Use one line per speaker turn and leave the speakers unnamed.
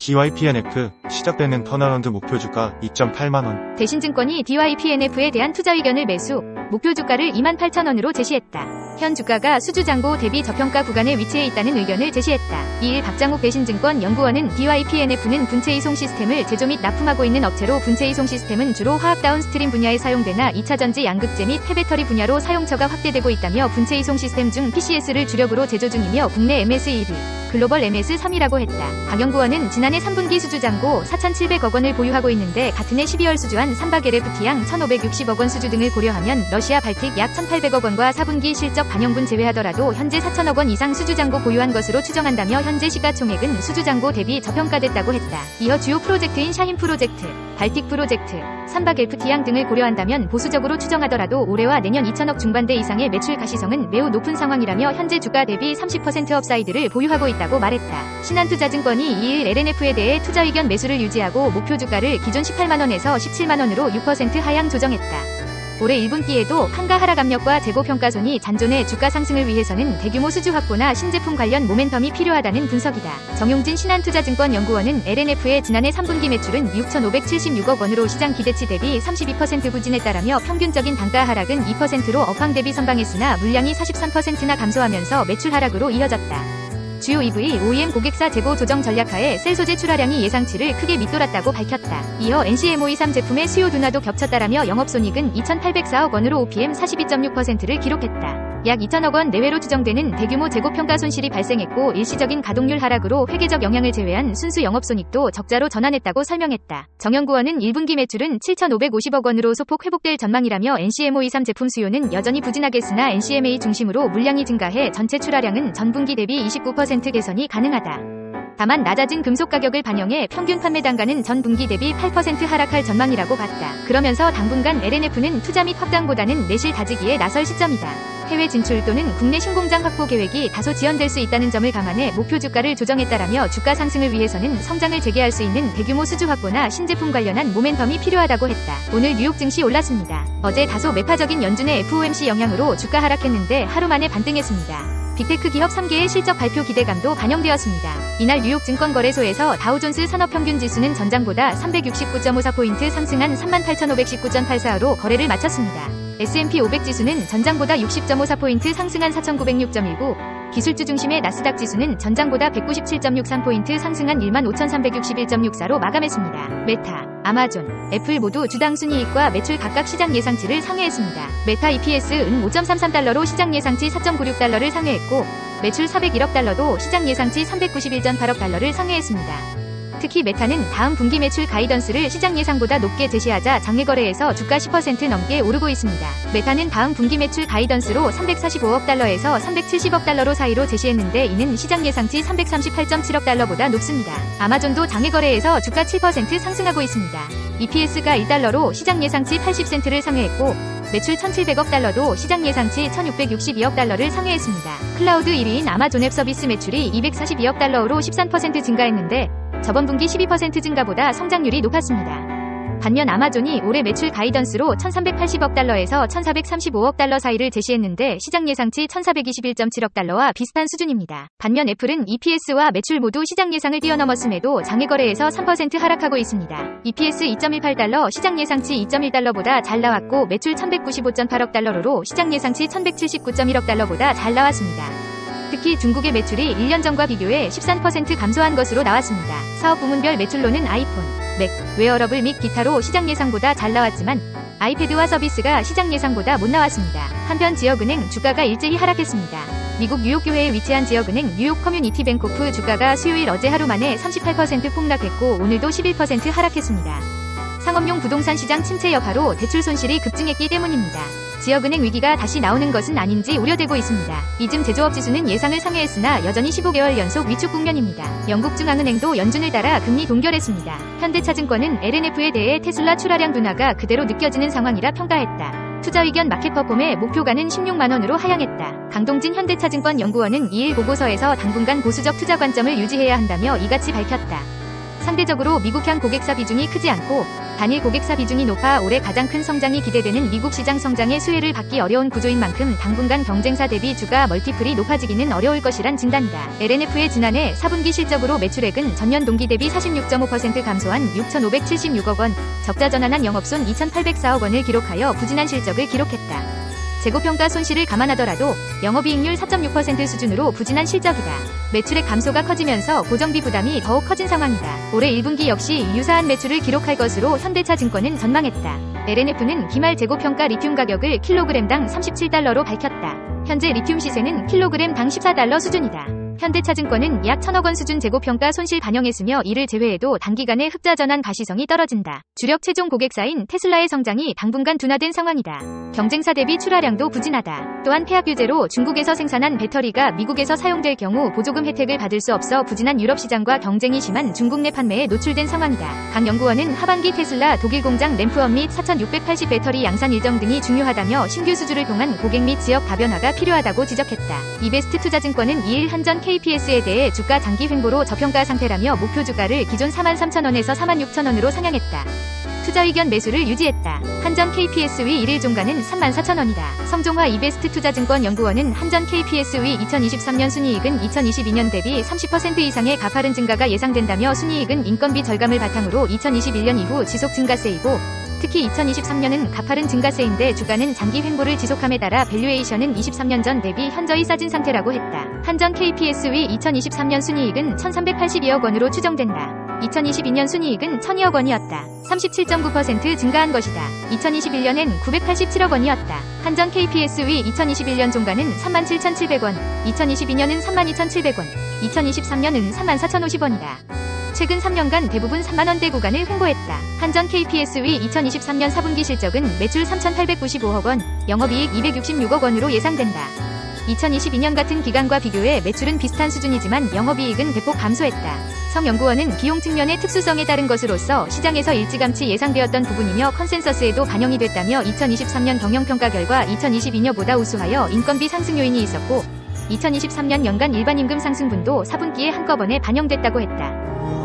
DYPNF 시작되는 턴어라운드 목표 주가 2.8만원.
대신증권이 DYPNF에 대한 투자 의견을 매수, 목표 주가를 28,000원으로 제시했다. 현 주가가 수주장고 대비 저평가 구간에 위치해 있다는 의견을 제시했다. 이일 박장욱 대신증권 연구원은 DYPNF는 분체 이송 시스템을 제조 및 납품하고 있는 업체로 분체 이송 시스템은 주로 화학 다운스트림 분야에 사용되나 2차 전지 양극재 및 폐배터리 분야로 사용처가 확대되고 있다며 분체 이송 시스템 중 PCS를 주력으로 제조 중이며 국내 MS 1위, 글로벌 MS 3위라고 했다. 박 연구원은 지난해 3분기 수주장고 4,700억 원을 보유하고 있는데 같은 해 12월 수주한 삼박 LFT양 1,560억 원 수주 등을 고려하면 러시아 발틱 약 1,800억 원과 4분기 실적 반영분 제외하더라도 현재 4천억 원 이상 수주장고 보유한 것으로 추정한다며 현재 시가총액은 수주장고 대비 저평가됐다고 했다. 이어 주요 프로젝트인 샤힌 프로젝트, 발틱 프로젝트, 삼박 LFT양 등을 고려한다면 보수적으로 추정하더라도 올해와 내년 2천억 중반대 이상의 매출 가시성은 매우 높은 상황이라며 현재 주가 대비 30% 업사이드를 보유하고 있다고 말했다. 신한투자증권이 2일 LNF에 대해 투자 의견 매수를 유지하고 목표 주가를 기존 18만원에서 17만원으로 6% 하향 조정했다. 올해 1분기에도 한가 하락 압력과 재고 평가손이 잔존해 주가 상승을 위해서는 대규모 수주 확보나 신제품 관련 모멘텀이 필요하다는 분석이다. 정용진 신한투자증권 연구원은 LNF의 지난해 3분기 매출은 6,576억 원으로 시장 기대치 대비 32% 부진했다라며 평균적인 단가 하락은 2%로 업황 대비 선방했으나 물량이 43%나 감소하면서 매출 하락으로 이어졌다. 주요 EV, OEM 고객사 재고 조정 전략 하에 셀 소재 출하량이 예상치를 크게 밑돌았다고 밝혔다. 이어 NCMOE3 제품의 수요 둔화도 겹쳤다라며 영업손익은 2,804억 원으로 OPM 42.6%를 기록했다. 약 2천억 원 내외로 추정되는 대규모 재고 평가 손실이 발생했고 일시적인 가동률 하락으로 회계적 영향을 제외한 순수 영업손익도 적자로 전환했다고 설명했다. 정연구원은 1분기 매출은 7,550억 원으로 소폭 회복될 전망이라며 NCMOE3 제품 수요는 여전히 부진하겠으나 NCMA 중심으로 물량이 증가해 전체 출하량은 전분기 대비 29% 개선이 가능하다. 다만 낮아진 금속 가격을 반영해 평균 판매 단가는 전 분기 대비 8% 하락할 전망이라고 봤다. 그러면서 당분간 LNF는 투자 및 확장보다는 내실 다지기에 나설 시점이다. 해외 진출 또는 국내 신공장 확보 계획이 다소 지연될 수 있다는 점을 감안해 목표 주가를 조정했다라며 주가 상승을 위해서는 성장을 재개할 수 있는 대규모 수주 확보나 신제품 관련한 모멘텀이 필요하다고 했다. 오늘 뉴욕 증시 올랐습니다. 어제 다소 매파적인 연준의 FOMC 영향으로 주가 하락했는데 하루 만에 반등했습니다. 빅테크 기업 3개의 실적 발표 기대감도 반영되었습니다. 이날 뉴욕 증권거래소에서 다우존스 산업평균 지수는 전장보다 369.54포인트 상승한 38,519.84로 거래를 마쳤습니다. S&P 500 지수는 전장보다 60.54포인트 상승한 4,906.19, 기술주 중심의 나스닥 지수는 전장보다 197.63포인트 상승한 15,361.64로 마감했습니다. 메타, 아마존, 애플 모두 주당 순이익과 매출 각각 시장 예상치를 상회했습니다. 메타 EPS은 5.33달러로 시장 예상치 4.96달러를 상회했고, 매출 401억 달러도 시장 예상치 391.8억 달러를 상회했습니다. 특히 메타는 다음 분기 매출 가이던스를 시장 예상보다 높게 제시하자 장외 거래에서 주가 10% 넘게 오르고 있습니다. 메타는 다음 분기 매출 가이던스로 345억 달러에서 370억 달러로 사이로 제시했는데 이는 시장 예상치 338.7억 달러보다 높습니다. 아마존도 장외 거래에서 주가 7% 상승하고 있습니다. EPS가 1달러로 시장 예상치 80센트를 상회했고 매출 1,700억 달러도 시장 예상치 1,662억 달러를 상회했습니다. 클라우드 1위인 아마존 앱 서비스 매출이 242억 달러로 13% 증가했는데 저번 분기 12% 증가보다 성장률이 높았습니다. 반면 아마존이 올해 매출 가이던스로 1380억 달러에서 1435억 달러 사이를 제시했는데 시장 예상치 1421.7억 달러와 비슷한 수준입니다. 반면 애플은 EPS와 매출 모두 시장 예상을 뛰어넘었음에도 장외 거래에서 3% 하락하고 있습니다. EPS 2.18달러, 시장 예상치 2.1달러보다 잘 나왔고 매출 1195.8억 달러로 시장 예상치 1179.1억 달러보다 잘 나왔습니다. 특히 중국의 매출이 1년 전과 비교해 13% 감소한 것으로 나왔습니다. 사업 부문별 매출로는 아이폰, 맥, 웨어러블 및 기타로 시장 예상보다 잘 나왔지만 아이패드와 서비스가 시장 예상보다 못 나왔습니다. 한편 지역은행 주가가 일제히 하락했습니다. 미국 뉴욕교회에 위치한 지역은행 뉴욕 커뮤니티 뱅코프 주가가 수요일 어제 하루 만에 38% 폭락했고 오늘도 11% 하락했습니다. 상업용 부동산 시장 침체 여파로 대출 손실이 급증했기 때문입니다. 지역은행 위기가 다시 나오는 것은 아닌지 우려되고 있습니다. 이즘 제조업 지수는 예상을 상회했으나 여전히 15개월 연속 위축 국면입니다. 영국 중앙은행도 연준을 따라 금리 동결했습니다. 현대차증권은 LNF에 대해 테슬라 출하량 둔화가 그대로 느껴지는 상황이라 평가했다. 투자 의견 마켓퍼폼의 목표가는 16만원으로 하향했다. 강동진 현대차증권 연구원은 2일 보고서에서 당분간 보수적 투자 관점을 유지해야 한다며 이같이 밝혔다. 상대적으로 미국향 고객사 비중이 크지 않고 단일 고객사 비중이 높아 올해 가장 큰 성장이 기대되는 미국 시장 성장의 수혜를 받기 어려운 구조인 만큼 당분간 경쟁사 대비 주가 멀티플이 높아지기는 어려울 것이란 진단이다. LNF의 지난해 4분기 실적으로 매출액은 전년 동기 대비 46.5% 감소한 6,576억 원, 적자 전환한 영업손 2,804억 원을 기록하여 부진한 실적을 기록했다. 재고평가 손실을 감안하더라도 영업이익률 4.6% 수준으로 부진한 실적이다. 매출액 감소가 커지면서 고정비 부담이 더욱 커진 상황이다. 올해 1분기 역시 유사한 매출을 기록할 것으로 현대차증권은 전망했다. LNF는 기말 재고평가 리튬 가격을 킬로그램당 37달러로 밝혔다. 현재 리튬 시세는 킬로그램당 14달러 수준이다. 현대차증권은 약 1000억 원 수준 재고평가 손실 반영했으며 이를 제외해도 단기간에 흑자 전환 가시성이 떨어진다. 주력 최종 고객사인 테슬라의 성장이 당분간 둔화된 상황이다. 경쟁사 대비 출하량도 부진하다. 또한 폐악 규제로 중국에서 생산한 배터리가 미국에서 사용될 경우 보조금 혜택을 받을 수 없어 부진한 유럽 시장과 경쟁이 심한 중국 내 판매에 노출된 상황이다. 강 연구원은 하반기 테슬라 독일 공장 램프업 및 4680 배터리 양산 일정 등이 중요하다며 신규 수주를 통한 고객 및 지역 다변화가 필요하다고 지적했다. 이베스트 투자증권은 2일 한전 KPS에 대해 주가 장기 횡보로 저평가 상태라며 목표 주가를 기존 43,000원에서 46,000원으로 상향했다. 투자 의견 매수를 유지했다. 한전 KPS 위 1일 종가는 34,000원이다. 성종화 이베스트 투자증권 연구원은 한전 KPS 위 2023년 순이익은 2022년 대비 30% 이상의 가파른 증가가 예상된다며 순이익은 인건비 절감을 바탕으로 2021년 이후 지속 증가세이고 특히 2023년은 가파른 증가세인데 주가는 장기 횡보를 지속함에 따라 밸류에이션은 23년 전 대비 현저히 싸진 상태라고 했다. 한전 KPS 위 2023년 순이익은 1382억 원으로 추정된다. 2022년 순이익은 1002억 원이었다. 37.9% 증가한 것이다. 2021년엔 987억 원이었다. 한전 KPS 위 2021년 종가는 37,700원, 2022년은 32,700원, 2023년은 34,050원이다. 최근 3년간 대부분 3만원대 구간을 횡보했다. 한전 KPS 위 2023년 4분기 실적은 매출 3,895억 원, 영업이익 266억 원으로 예상된다. 2022년 같은 기간과 비교해 매출은 비슷한 수준이지만 영업이익은 대폭 감소했다. 성 연구원은 비용 측면의 특수성에 따른 것으로서 시장에서 일찌감치 예상되었던 부분이며 컨센서스에도 반영이 됐다며 2023년 경영평가 결과 2022년보다 우수하여 인건비 상승 요인이 있었고 2023년 연간 일반 임금 상승분도 4분기에 한꺼번에 반영됐다고 했다.